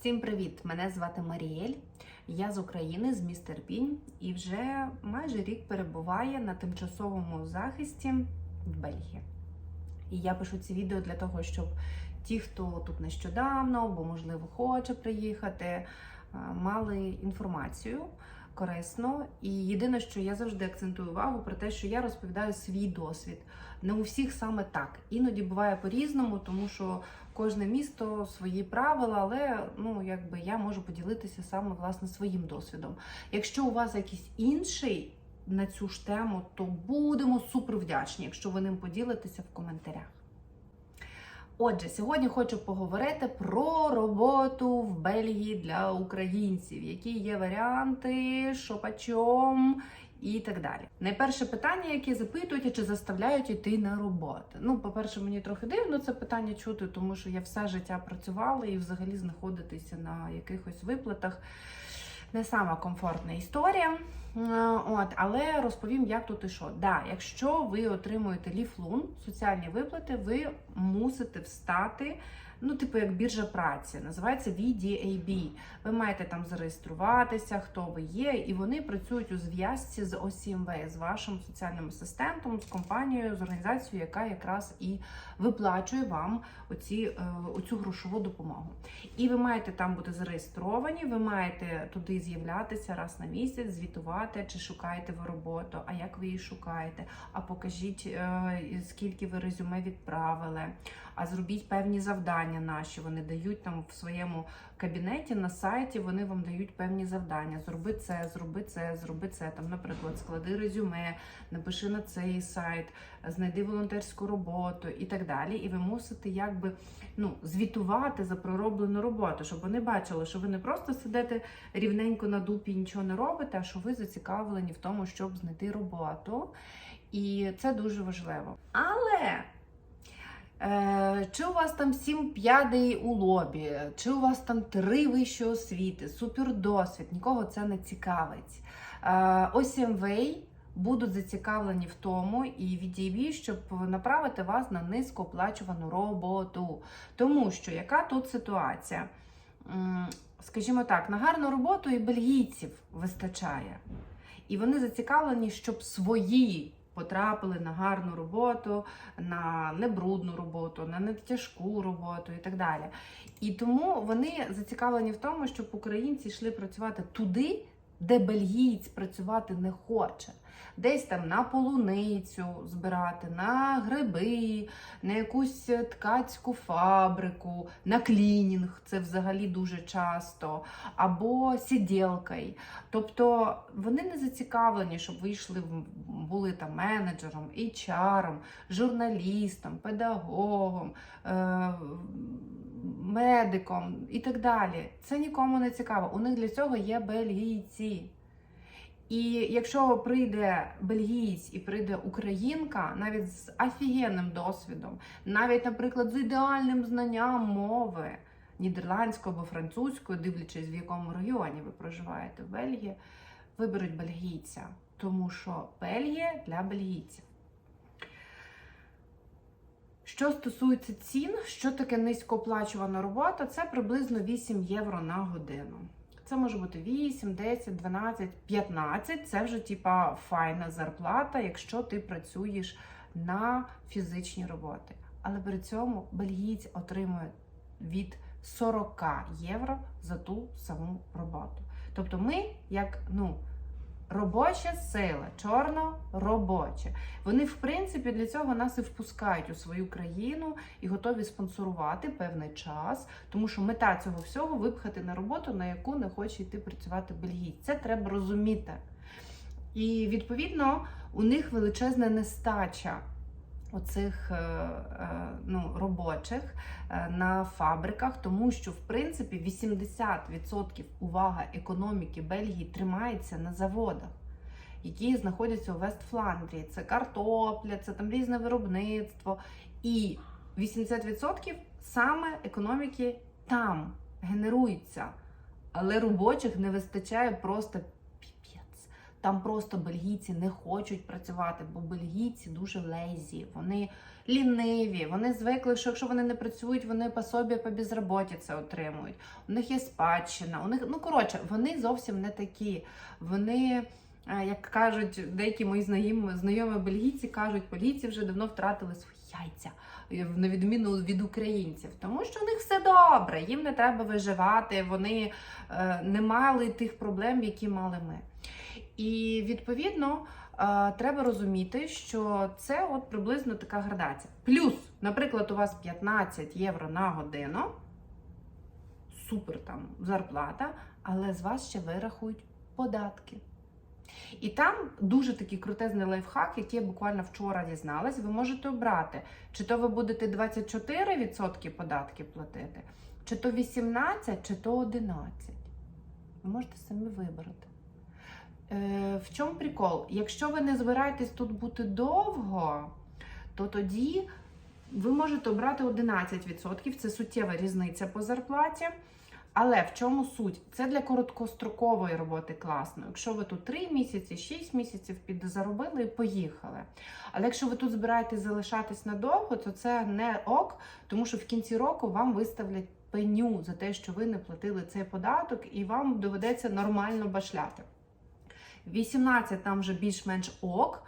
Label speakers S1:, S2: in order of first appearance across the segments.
S1: Всім привіт! Мене звати Маріель. Я з України, з міста Ірпінь, і вже майже рік перебуває на тимчасовому захисті в Бельгії. І я пишу ці відео для того, щоб ті, хто тут нещодавно, або, можливо, хоче приїхати, е, мали інформацію корисно. І єдине, що я завжди акцентую увагу про те, що я розповідаю свій досвід. Не у всіх саме так. Іноді буває по-різному, тому що кожне місто свої правила, але ну якби я можу поділитися саме власне своїм досвідом. Якщо у вас якийсь інший на цю ж тему, то будемо супер вдячні, якщо ви ним поділитеся в коментарях. Отже, сьогодні хочу поговорити про роботу в Бельгії для українців, які є варіанти, що почом і так далі. Найперше питання, яке запитують, чи заставляють йти на роботу. Ну, по-перше, мені трохи дивно це питання чути, тому що я все життя працювала і взагалі знаходитися на якихось виплатах. Не сама комфортна історія. Е, От, але розповім, як тут і що. Да, якщо ви отримуєте ліфлун, соціальні виплати, ви мусите встати. Ну, типу, як біржа праці, називається VDAB. Ви маєте там зареєструватися, хто ви є, і вони працюють у зв'язці з ОСІМВ, з вашим соціальним асистентом, з компанією, з організацією, яка якраз і виплачує вам оці, е, оцю грошову допомогу. І ви маєте там бути зареєстровані, ви маєте туди з'являтися раз на місяць, звітувати, чи шукаєте ви роботу, а як ви її шукаєте, а покажіть, е, скільки ви резюме відправили, а зробіть певні завдання наші. Вони дають там в своєму кабінеті на сайті, вони вам дають певні завдання. Зроби це, зроби це, зроби це. Там, наприклад, склади резюме, напиши на цей сайт, знайди волонтерську роботу і так далі. І ви мусите якби ну, звітувати за пророблену роботу, щоб вони бачили, що ви не просто сидите рівненько на дупі і нічого не робите, а що ви зацікавлені в тому, щоб знайти роботу. І це дуже важливо. Але. Е, Чи у вас там сім п'ядей у лобі, чи у вас там три вищі освіти, супердосвід, нікого це не цікавить. Е, OCMWay будуть зацікавлені в тому і відійві, щоб направити вас на низькооплачувану роботу. Тому що яка тут ситуація? Скажімо так, на гарну роботу і бельгійців вистачає. І вони зацікавлені, щоб свої потрапили на гарну роботу, на небрудну роботу, на нетяжку роботу і так далі. І тому вони зацікавлені в тому, щоб українці йшли працювати туди, де бельгієць працювати не хоче. Десь там на полуницю збирати, на гриби, на якусь ткацьку фабрику, на клінінг, це взагалі дуже часто, або сиділкою. Тобто вони не зацікавлені, щоб ви йшли, в- були там менеджером, HR, журналістом, педагогом, е- медиком і так далі. Це нікому не цікаво. У них для цього є бельгійці. І якщо прийде бельгієць і прийде українка, навіть з офігенним досвідом, навіть, наприклад, з ідеальним знанням мови нідерландської або французької, дивлячись, в якому регіоні ви проживаєте в Бельгії, виберуть бельгійця, тому що Бельгія для бельгійців. Що стосується цін, що таке низькооплачувана робота, це приблизно 8 євро на годину. Це може бути 8, 10, 12, 15. Це вже типа файна зарплата, якщо ти працюєш на фізичні роботи. Але при цьому бельгійці отримує від 40 євро за ту саму роботу. Тобто ми, як ну, робоча сила, чорно-робоча. Вони, в принципі, для цього нас і впускають у свою країну і готові спонсорувати певний час, тому що мета цього всього випхати на роботу, на яку не хоче йти працювати бельгійць. Це треба розуміти. І відповідно у них величезна нестача. Оцих е, е, ну, робочих е, на фабриках, тому що в принципі 80% увага економіки Бельгії тримається на заводах, які знаходяться у Вестфландрії. Це картопля, це там різне виробництво. І 80% саме економіки там генерується. Але робочих не вистачає просто. Там просто бельгійці не хочуть працювати, бо бельгійці дуже лезі, вони ліниві, вони звикли, що якщо вони не працюють, вони пособі по безроботі це отримують. У них є спадщина. У них ну коротше, вони зовсім не такі. Вони. е, Як кажуть деякі мої знайомі, знайомі бельгійці, кажуть, поліції вже давно втратили свої яйця, е, на відміну від українців, тому що у них все добре, їм не треба виживати, вони е, не мали тих проблем, які мали ми. І відповідно е, треба розуміти, що це от приблизно така градація. Плюс, наприклад, у вас 15 євро на годину, супер там зарплата, але з вас ще вирахують податки. І там дуже такий крутезний лайфхак, який я буквально вчора дізналась. Ви можете обрати, чи то ви будете 24% податків платити, чи то 18, чи то 11. Ви можете самі вибрати. Е, в чому прикол? Якщо ви не збираєтесь тут бути довго, то тоді ви можете обрати 11%. Це суттєва різниця по зарплаті. Але в чому суть? Це для короткострокової роботи класно. Якщо ви тут 3 місяці, 6 місяців підзаробили і поїхали. Але якщо ви тут збираєтесь залишатись надовго, то це не ок, тому що в кінці року вам виставлять пеню за те, що ви не платили цей податок, і вам доведеться нормально башляти. 18 там вже більш-менш ок.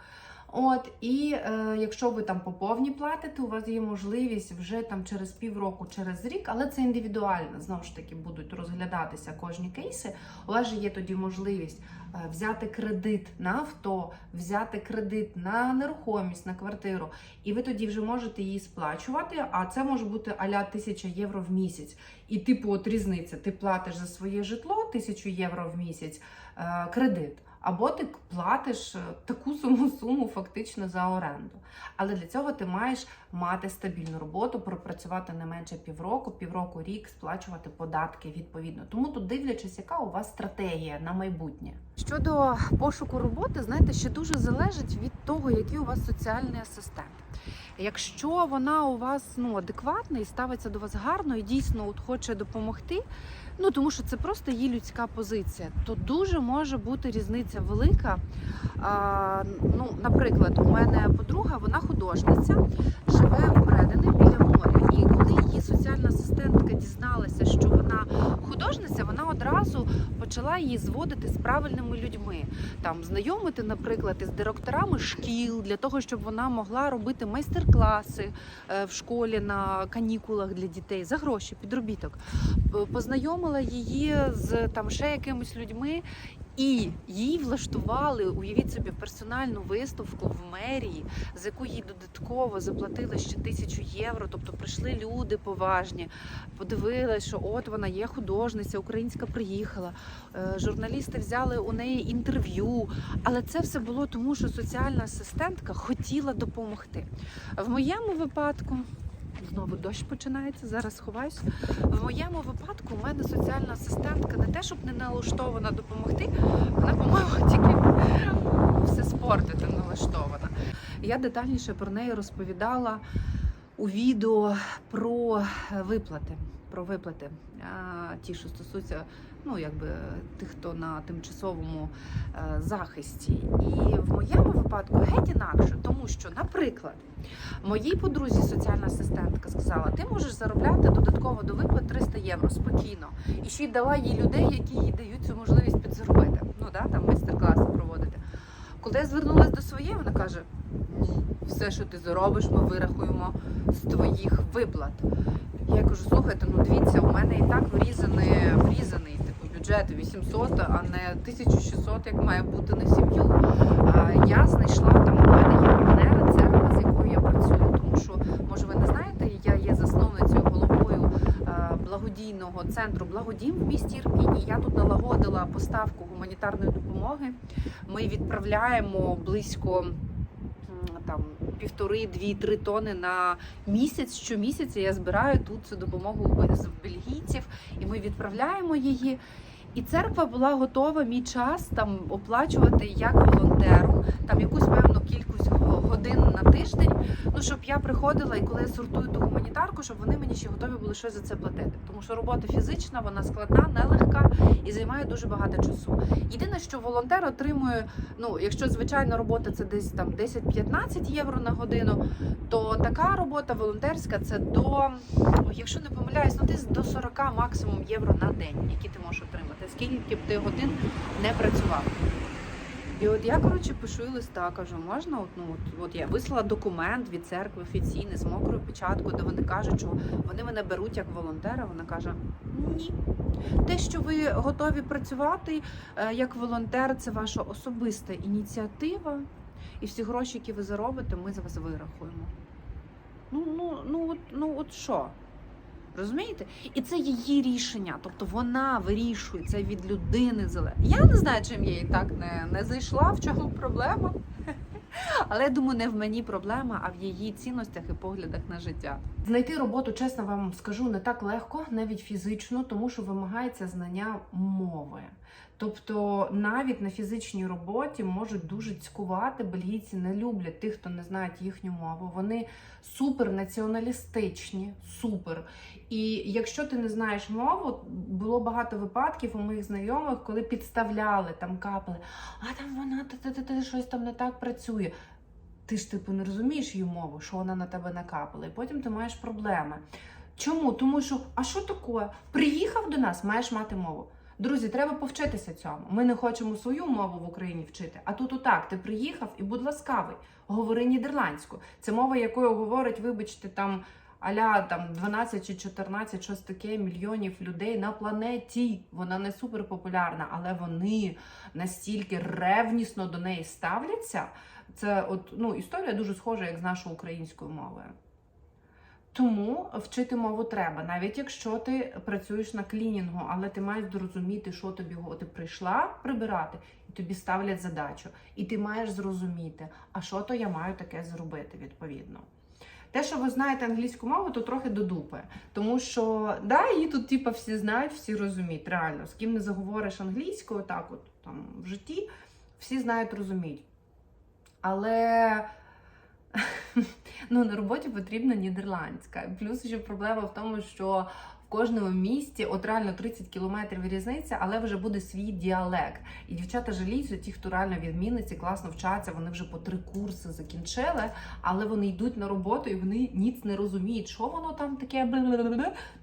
S1: От, і е, якщо ви там по повній платите, у вас є можливість вже там через півроку, через рік, але це індивідуально, знову ж таки, будуть розглядатися кожні кейси. У вас же є тоді можливість е, взяти кредит на авто, взяти кредит на нерухомість, на квартиру, і ви тоді вже можете її сплачувати. А це може бути аля 1000 євро в місяць. І типу, от різниця: ти платиш за своє житло 1000 євро в місяць е, кредит. Або ти платиш е, таку саму суму фактично за оренду. Але для цього ти маєш мати стабільну роботу, пропрацювати не менше півроку, півроку, рік, сплачувати податки відповідно. Тому тут дивлячись, яка у вас стратегія на майбутнє. Щодо пошуку роботи, знаєте, ще дуже залежить від того, який у вас соціальний асистент. Якщо вона у вас ну адекватна і ставиться до вас гарно і дійсно от хоче допомогти, ну тому що це просто її людська позиція, то дуже може бути різниця велика. А, ну, наприклад, у мене подруга, вона художниця, живе в Бредені біля моря. І коли її дізналася, що вона художниця, вона одразу почала її зводити з правильними людьми, там знайомити, наприклад, із директорами шкіл для того, щоб вона могла робити майстер-класи е, в школі на канікулах для дітей за гроші, підробіток. Познайомила її з там ще якимись людьми. І їй влаштували, уявіть собі, персональну виставку в мерії, за яку їй додатково заплатили ще тисячу євро. Тобто прийшли люди поважні, подивилися, що от вона є художниця, українська приїхала. Е, Журналісти взяли у неї інтерв'ю. Але це все було тому, що соціальна асистентка хотіла допомогти. В моєму випадку. Знову дощ починається, зараз ховаюсь. В моєму випадку у мене соціальна асистентка не те, щоб не налаштована допомогти, вона, по-моєму, тільки все спортити налаштована. Я детальніше про неї розповідала у відео про виплати. Про виплати, ті, що стосуються ну, якби, тих, хто на тимчасовому е, захисті. І в моєму випадку геть інакше, тому що, наприклад, моїй подрузі соціальна асистентка сказала: ти можеш заробляти додатково до виплат 300 євро спокійно. І ще й дала їй людей, які їй дають цю можливість підзаробити. Ну да, там майстер-класи проводити. Коли я звернулася до своєї, вона каже: ні, все, що ти заробиш, ми вирахуємо з твоїх виплат. Я кажу, слухайте, ну дивіться, у мене і так врізаний, врізаний типу бюджет 800, а не 1600, як має бути на сім'ю. Я знайшла там у мене є партнера, церква, з якою я працюю. Тому що, може, ви не знаєте, я є засновницею головою благодійного центру Благодім в місті Ірпінь. І Я тут налагодила поставку гуманітарної допомоги. Ми відправляємо близько там півтори, дві, три тони на місяць. Щомісяця я збираю тут цю допомогу з бельгійців, і ми відправляємо її. І церква була готова мій час там оплачувати як волонтеру, там якусь певну кількість годин на тиждень. Ну щоб я приходила і коли я сортую ту гуманітарку, щоб вони мені ще готові були щось за це платити. Тому що робота фізична, вона складна, нелегка і займає дуже багато часу. Єдине, що волонтер отримує, ну якщо звичайна робота це десь там 10-15 євро на годину, то така робота волонтерська це до, якщо не помиляюсь, ну десь до 40 максимум євро на день, які ти можеш отримати, скільки б ти годин не працював. І от я коротше пишу листа, кажу, можна от, ну, от, от я вислала документ від церкви офіційний з мокрою печаткою, де вони кажуть, що вони мене беруть як волонтера. Вона каже: ні. Те, що ви готові працювати е, як волонтер, це ваша особиста ініціатива, і всі гроші, які ви заробите, ми за вас вирахуємо. Ну, ну, ну, от, ну от що? Розумієте? І це її рішення, тобто вона вирішує це від людини залежить. Я не знаю, чим я її так не, не зайшла, в чому проблема. Але я думаю, не в мені проблема, а в її цінностях і поглядах на життя. Знайти роботу, чесно вам скажу, не так легко, навіть фізично, тому що вимагається знання мови. Тобто навіть на фізичній роботі можуть дуже цькувати. Бельгійці не люблять тих, хто не знає їхню мову. Вони супер націоналістичні, супер. І якщо ти не знаєш мову, було багато випадків у моїх знайомих, коли підставляли там капали, а там вона щось там не так працює. Ти ж типу не розумієш її мову, що вона на тебе накапала, і потім ти маєш проблеми. Чому? Тому що, а що таке? Приїхав до нас, маєш мати мову. Друзі, треба повчитися цьому. Ми не хочемо свою мову в Україні вчити. А тут отак, ти приїхав і будь ласкавий, говори нідерландську. Це мова, якою говорить, вибачте, там аля там 12 чи 14, щось таке мільйонів людей на планеті. Вона не супер популярна, але вони настільки ревнісно до неї ставляться. Це от ну історія дуже схожа, як з нашою українською мовою. Тому вчити мову треба, навіть якщо ти працюєш на клінінгу, але ти маєш зрозуміти, що тобі ти прийшла прибирати, і тобі ставлять задачу. І ти маєш зрозуміти, а що то я маю таке зробити відповідно. Те, що ви знаєте англійську мову, то трохи до дупи. Тому що да, її тут типу, всі знають, всі розуміють. Реально, з ким не заговориш англійською, так от там в житті, всі знають, розуміють. Але ну, на роботі потрібна нідерландська. Плюс ще проблема в тому, що в кожному місті от реально 30 кілометрів різниця, але вже буде свій діалект. І дівчата жаліються, ті, хто реально відмінниці, класно вчаться, вони вже по три курси закінчили, але вони йдуть на роботу і вони ніц не розуміють, що воно там таке,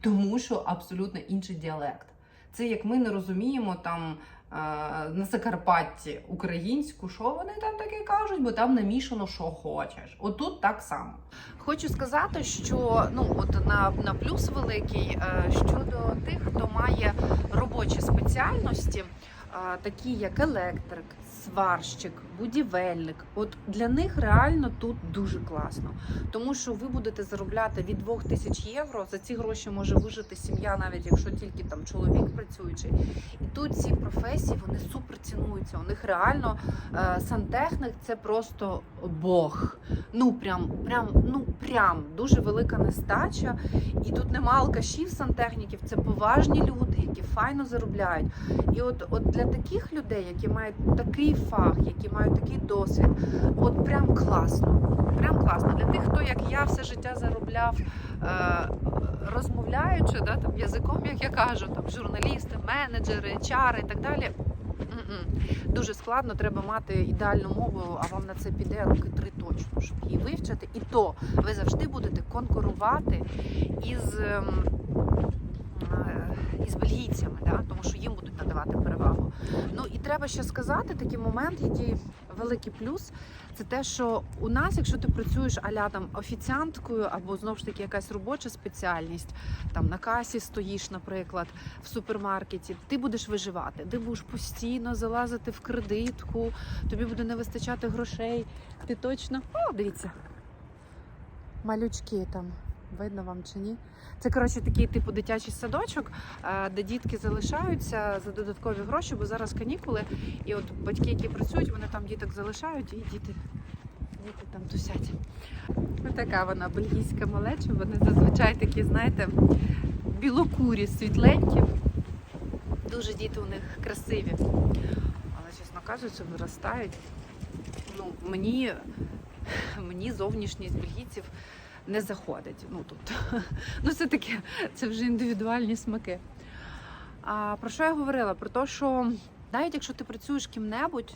S1: тому що абсолютно інший діалект. Це як ми не розуміємо там на Закарпатті українську, що вони там таке кажуть, бо там намішано, що хочеш. Отут так само. Хочу сказати, що ну от на, на плюс великий е, щодо тих, хто має робочі спеціальності, е, такі як електрик, сварщик, будівельник. От для них реально тут дуже класно, тому що ви будете заробляти від 2 тисяч євро. За ці гроші може вижити сім'я, навіть якщо тільки там чоловік працюючий. І тут ці професії вони супер цінуються. У них реально е, сантехник це просто Бог. Ну прям, прям, ну прям дуже велика нестача. І тут нема алкашів сантехніків, це поважні люди, які файно заробляють. І от, от для таких людей, які мають такий фах, які мають такий досвід, от прям класно. Прям класно. Для тих, хто як я все життя заробляв е, розмовляючи, да, там, язиком, як я кажу, там журналісти, менеджери, чари і так далі. Дуже складно, треба мати ідеальну мову, а вам на це піде роки три точно, щоб її вивчити. І то ви завжди будете конкурувати із, ем, із бельгійцями, да? тому що їм будуть надавати перевагу. Ну і треба ще сказати такий момент, який великий плюс. Це те, що у нас, якщо ти працюєш аля там офіціанткою або знову ж таки якась робоча спеціальність, там на касі стоїш, наприклад, в супермаркеті, ти будеш виживати, ти будеш постійно залазити в кредитку, тобі буде не вистачати грошей. Ти точно о, дивіться, малючки там. Видно вам чи ні? Це коротше такий типу дитячий садочок, е, де дітки залишаються за додаткові гроші, бо зараз канікули. І от батьки, які працюють, вони там діток залишають, і діти, діти там тусять. Ось така вона бельгійська малеча. Вони зазвичай такі, знаєте, білокурі, світленькі. Дуже діти у них красиві. Але, чесно кажучи, виростають. Ну, мені
S2: мені зовнішність бельгійців не заходить. Ну тобто, ну це таке, це вже індивідуальні смаки. А про що я говорила? Про те, що навіть якщо ти працюєш ким-небудь,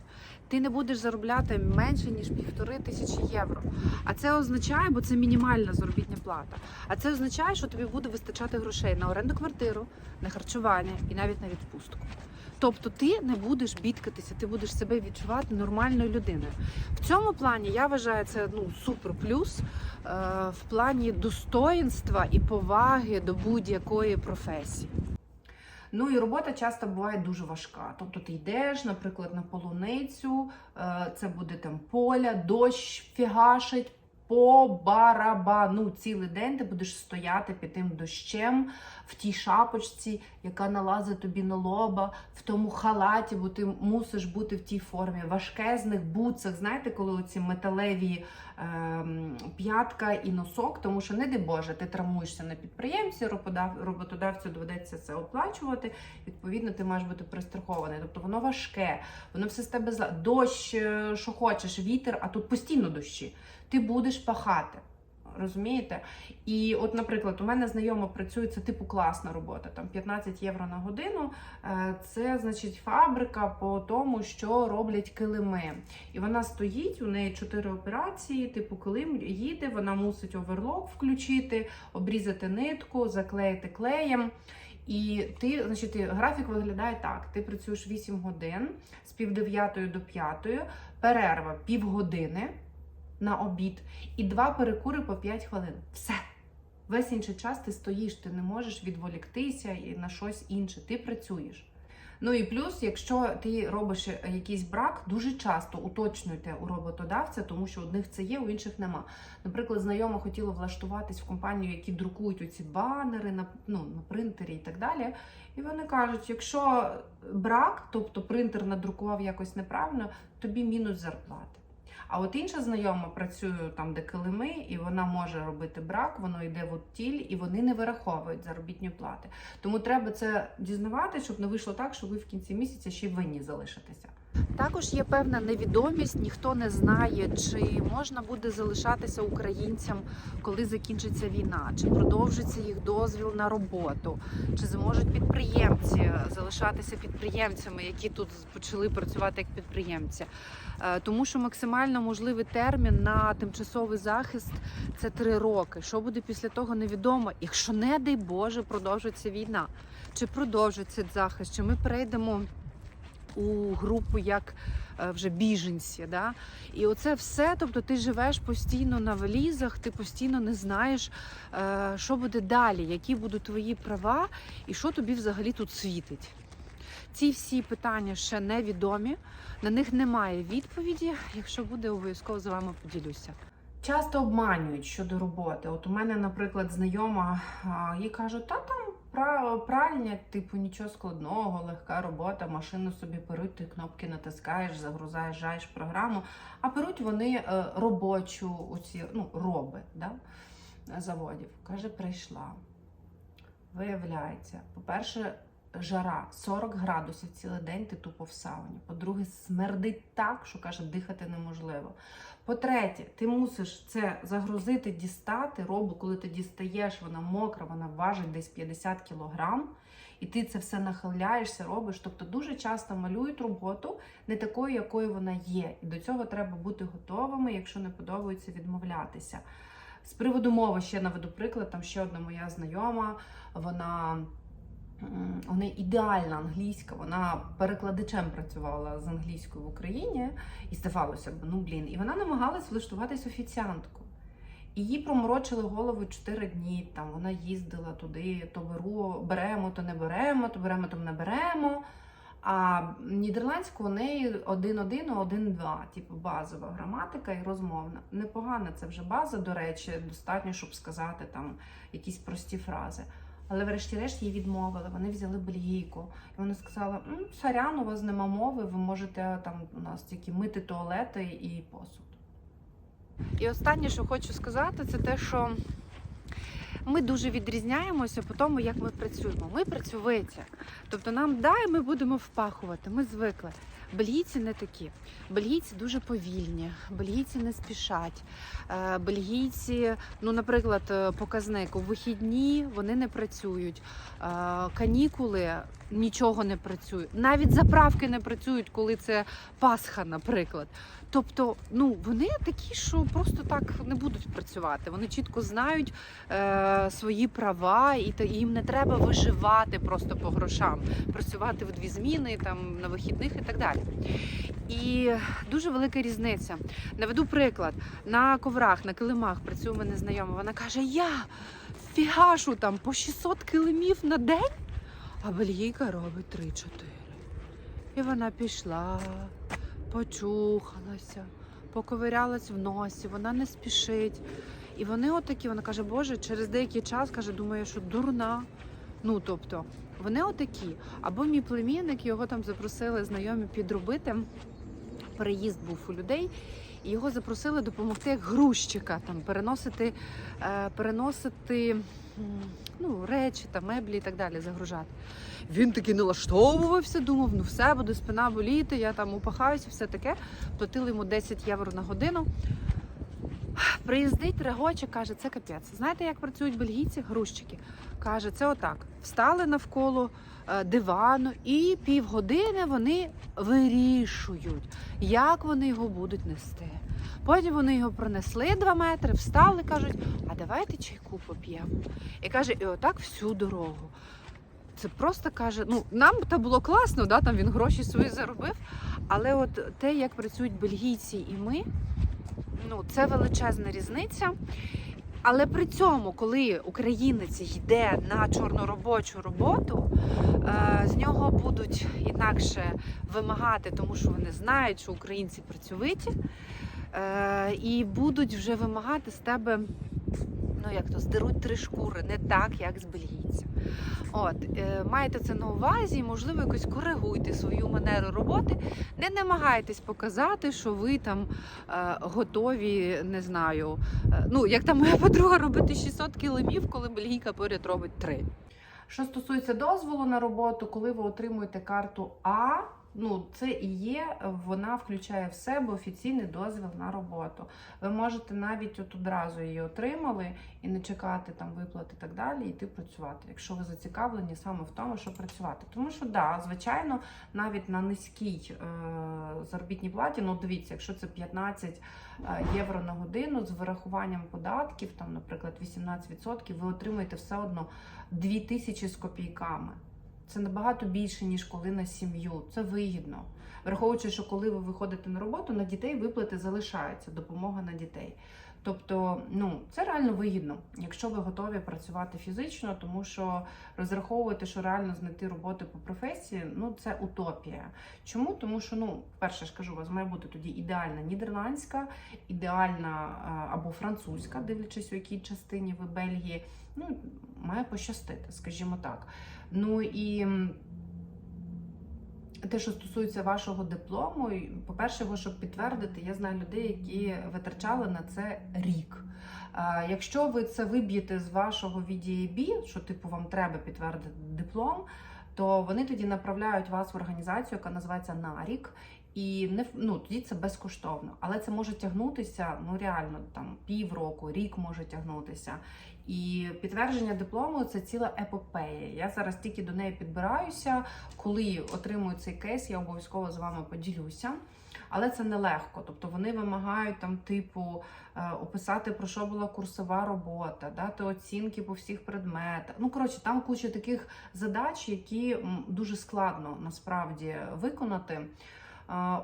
S2: ти не будеш заробляти менше ніж півтори тисячі євро. А це означає, бо це мінімальна заробітня плата. А це означає, що тобі буде вистачати грошей на оренду квартиру, на харчування і навіть на відпустку. Тобто ти не будеш бідкатися, ти будеш себе відчувати нормальною людиною. В цьому плані я вважаю це ну супер плюс е, в плані достоїнства і поваги до будь-якої професії.
S1: Ну і робота часто буває дуже важка. Тобто ти йдеш, наприклад, на полуницю, е, це буде там поля, дощ фігашить. По барабану цілий день ти будеш стояти під тим дощем в тій шапочці, яка налазить тобі на лоба, в тому халаті, бо ти мусиш бути в тій формі, важкезних буцах. Знаєте, коли оці металеві ем, п'ятка і носок, тому що, не дай Боже, ти травмуєшся на підприємці, роботодавцю доведеться це оплачувати. Відповідно, ти маєш бути пристрахований. Тобто воно важке, воно все з тебе зла. Дощ, е, що хочеш, вітер, а тут постійно дощі. Ти будеш пахати. Розумієте? І от, наприклад, у мене знайома працює це типу класна робота, там 15 євро на годину. Е, Це значить фабрика по тому, що роблять килими. І вона стоїть, у неї чотири операції, типу килим їде, вона мусить оверлок включити, обрізати нитку, заклеїти клеєм. І ти, значить, графік виглядає так: ти працюєш 8 годин з пів дев'ятої до п'ятої, перерва півгодини на обід і два перекури по 5 хвилин. Все. Весь інший час ти стоїш, ти не можеш відволіктися і на щось інше. Ти працюєш. Ну і плюс, якщо ти робиш якийсь брак, дуже часто уточнюйте у роботодавця, тому що одних це є, у інших нема. Наприклад, знайома хотіла влаштуватись в компанію, які друкують оці банери на, ну, на принтері і так далі. І вони кажуть, якщо брак, тобто принтер надрукував якось неправильно, тобі мінус зарплати. А от інша знайома працює там, де килими, і вона може робити брак, воно йде в утіль, і вони не вираховують заробітні плати. Тому треба це дізнавати, щоб не вийшло так, що ви в кінці місяця ще й винні залишитеся.
S2: Також є певна невідомість, ніхто не знає, чи можна буде залишатися українцям, коли закінчиться війна, чи продовжиться їх дозвіл на роботу, чи зможуть підприємці залишатися підприємцями, які тут почали працювати як підприємці. Е, Тому що максимально можливий термін на тимчасовий захист це три роки. Що буде після того, невідомо. Якщо не дай Боже продовжиться війна, чи продовжиться захист, чи ми перейдемо у групу як е, вже біженці. Да? І оце все, тобто ти живеш постійно на валізах, ти постійно не знаєш, е, що буде далі, які будуть твої права і що тобі взагалі тут світить. Ці всі питання ще невідомі, на них немає відповіді. Якщо буде, обов'язково з вами поділюся.
S1: Часто обманюють щодо роботи. От у мене, наприклад, знайома, їй кажуть, та пральня, типу, нічого складного, легка робота, машину собі беруть, ти кнопки натискаєш, загрузаєш, жаєш програму. А беруть вони е, робочу, оці, ну, роби да, заводів. Каже, прийшла. Виявляється, по-перше, жара 40 градусів цілий день ти тупо в сауні. По-друге, смердить так, що каже, дихати неможливо. По-третє, ти мусиш це загрузити, дістати робу, коли ти дістаєш, вона мокра, вона важить десь 50 кілограм, і ти це все нахиляєшся, робиш. Тобто дуже часто малюють роботу не такою, якою вона є. І до цього треба бути готовими, якщо не подобається відмовлятися. З приводу мови ще наведу приклад. Там ще одна моя знайома, вона. У неї ідеальна англійська, вона перекладачем працювала з англійською в Україні, і здавалося б, ну блін, і вона намагалась влаштуватись офіціанткою. І їй проморочили голову 4 дні. Там вона їздила туди, то беру, беремо, то не беремо, то беремо, то не беремо. А нідерландську у неї 1-1, 1-2, типу базова граматика і розмовна. Непогана це вже база, до речі, достатньо, щоб сказати там якісь прості фрази. Але врешті-решт її відмовили. Вони взяли бельгійку. І вона сказала: «М, сорян, у вас нема мови, ви можете там у нас тільки мити туалети і посуд.
S2: І останнє, що хочу сказати, це те, що ми дуже відрізняємося по тому, як ми працюємо. Ми працьовиті. Тобто нам дай, ми будемо впахувати. Ми звикли. Бельгійці не такі. Бельгійці дуже повільні, бельгійці не спішать. Е, Бельгійці, ну, наприклад, е, показник у вихідні вони не працюють. Е, Канікули нічого не працюють. Навіть заправки не працюють, коли це Пасха, наприклад. Тобто, ну вони такі, що просто так не будуть працювати. Вони чітко знають е, свої права, і та їм не треба виживати просто по грошам, працювати в дві зміни там на вихідних і так далі. І дуже велика різниця. Наведу приклад на коврах, на килимах працює мене знайома. Вона каже: Я фігашу там по 600 килимів на день, а бельгійка робить 3-4. І вона пішла, почухалася, поковирялась в носі, вона не спішить. І вони отакі, вона каже, Боже, через деякий час каже, думаю, що дурна. Ну тобто, вони отакі. Або мій племінник, його там запросили знайомі підробити. Переїзд був у людей, і його запросили допомогти як грузчика, там переносити, е, переносити ну, речі, та меблі і так далі, загружати. Він таки налаштовувався, думав, ну все, буде спина боліти, я там упахаюся, все таке. Платили йому 10 євро на годину. Приїздить регоче, каже, це капець. Знаєте, як працюють бельгійці, грузчики? Каже, це отак. Встали навколо е, дивану і півгодини вони вирішують, як вони його будуть нести. Потім вони його пронесли два метри, встали, кажуть, а давайте чайку поп'ємо. І каже, і отак всю дорогу. Це просто каже, ну нам це було класно, да, там він гроші свої заробив. Але от те, як працюють бельгійці і ми, ну це величезна різниця. Але при цьому, коли українець йде на чорноробочу роботу, е, з нього будуть інакше вимагати, тому що вони знають, що українці е, і будуть вже вимагати з тебе, ну як то, здеруть три шкури, не так, як з бельгійцем. От, е, маєте це на увазі, можливо, якось коригуйте свою манеру роботи. Не намагайтесь показати, що ви там е, готові, не знаю. е, ну, як там моя подруга робити 600 килимів, коли бельгійка поряд робить 3.
S1: Що стосується дозволу на роботу, коли ви отримуєте карту А, ну це і є, вона включає в себе офіційний дозвіл на роботу. Ви можете навіть от одразу її отримали і не чекати там виплат і так далі, і йти працювати, якщо ви зацікавлені саме в тому, щоб працювати. Тому що да, звичайно, навіть на низькій е, заробітній платі, ну дивіться, якщо це 15 е, євро на годину з вирахуванням податків, там, наприклад, 18%, ви отримаєте все одно 2000 з копійками. Це набагато більше, ніж коли на сім'ю. Це вигідно. Враховуючи, що коли ви виходите на роботу, на дітей виплати залишаються, допомога на дітей. Тобто, ну це реально вигідно, якщо ви готові працювати фізично, тому що розраховувати, що реально знайти роботу по професії, ну це утопія. Чому? Тому що, ну, перше ж кажу, у вас має бути тоді ідеальна нідерландська, ідеальна або французька, дивлячись, у якій частині ви Бельгії. Ну, має пощастити, скажімо так. Ну і те, що стосується вашого диплому, по-перше, його щоб підтвердити, я знаю людей, які витрачали на це рік. Якщо ви це виб'єте з вашого VDAB, що типу вам треба підтвердити диплом, то вони тоді направляють вас в організацію, яка називається НАРІК. І не ну, тоді це безкоштовно, але це може тягнутися ну реально там півроку, рік може тягнутися. І підтвердження диплому це ціла епопея. Я зараз тільки до неї підбираюся. Коли отримую цей кейс, я обов'язково з вами поділюся. Але це нелегко. Тобто вони вимагають там, типу, е, описати про що була курсова робота, дати оцінки по всіх предметах. Ну коротше, там куча таких задач, які дуже складно насправді виконати.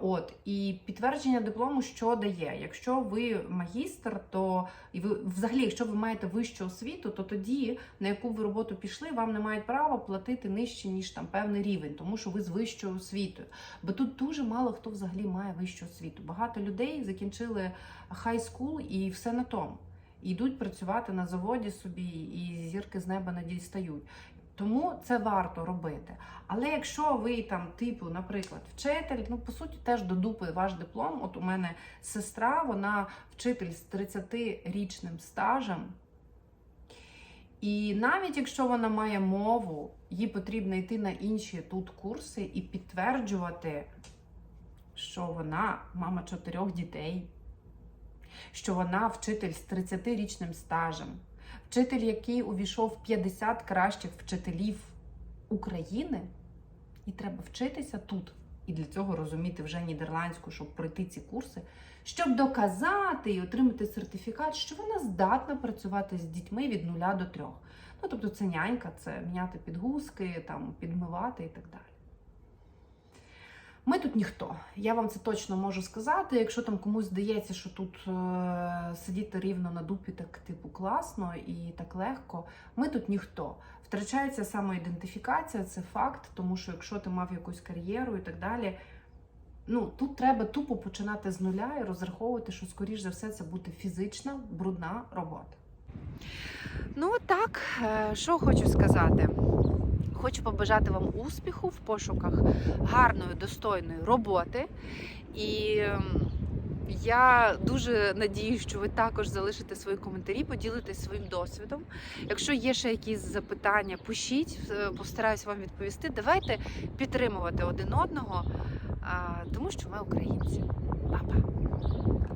S1: От і підтвердження диплому, що дає. Якщо ви магістр, то і ви взагалі, якщо ви маєте вищу освіту, то тоді на яку ви роботу пішли, вам не мають права платити нижче ніж там певний рівень, тому що ви з вищою освітою. Бо тут дуже мало хто взагалі має вищу освіту. Багато людей закінчили хай скул і все на тому. І йдуть працювати на заводі собі, і зірки з неба не дістають. Тому це варто робити. Але якщо ви там, типу, наприклад, вчитель, ну по суті, теж до дупи ваш диплом. От у мене сестра, вона вчитель з 30-річним стажем. І навіть якщо вона має мову, їй потрібно йти на інші тут курси і підтверджувати, що вона мама чотирьох дітей, що вона вчитель з 30-річним стажем, вчитель, який увійшов в 50 кращих вчителів України, і треба вчитися тут. І для цього розуміти вже нідерландську, щоб пройти ці курси, щоб доказати і отримати сертифікат, що вона здатна працювати з дітьми від нуля до трьох. Ну, тобто це нянька, це міняти підгузки, там, підмивати і так далі. Ми тут ніхто. Я вам це точно можу сказати. Якщо там комусь здається, що тут е- сидіти рівно на дупі так типу класно і так легко, ми тут ніхто. Втрачається самоідентифікація, це факт, тому що якщо ти мав якусь кар'єру і так далі, ну тут треба тупо починати з нуля і розраховувати, що скоріш за все це буде фізична брудна робота.
S2: Ну так, е, що хочу сказати. Хочу побажати вам успіху в пошуках гарної, достойної роботи. І ем, я дуже надіюсь, що ви також залишите свої коментарі, поділитесь своїм досвідом. Якщо є ще якісь запитання, пишіть, е, постараюсь вам відповісти. Давайте підтримувати один одного, тому що ми українці. Па-па!